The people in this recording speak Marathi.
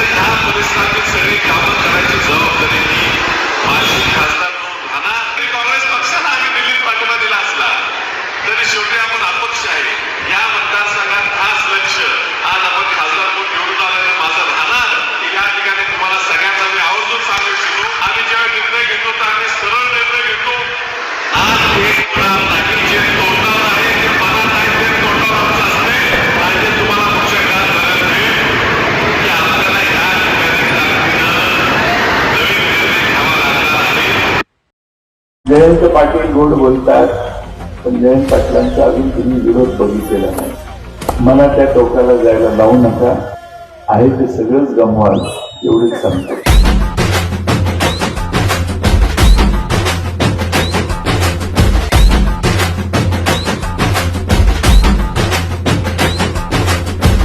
Islamic State. जयंत पाटील गोड बोलतात पण जयंत पाटलांचा अजून तुम्ही विरोध बघितलेला नाही. मला त्या टोकाला जायला लावू नका. आहे ते सगळंच गमवाल एवढेच सांगतो.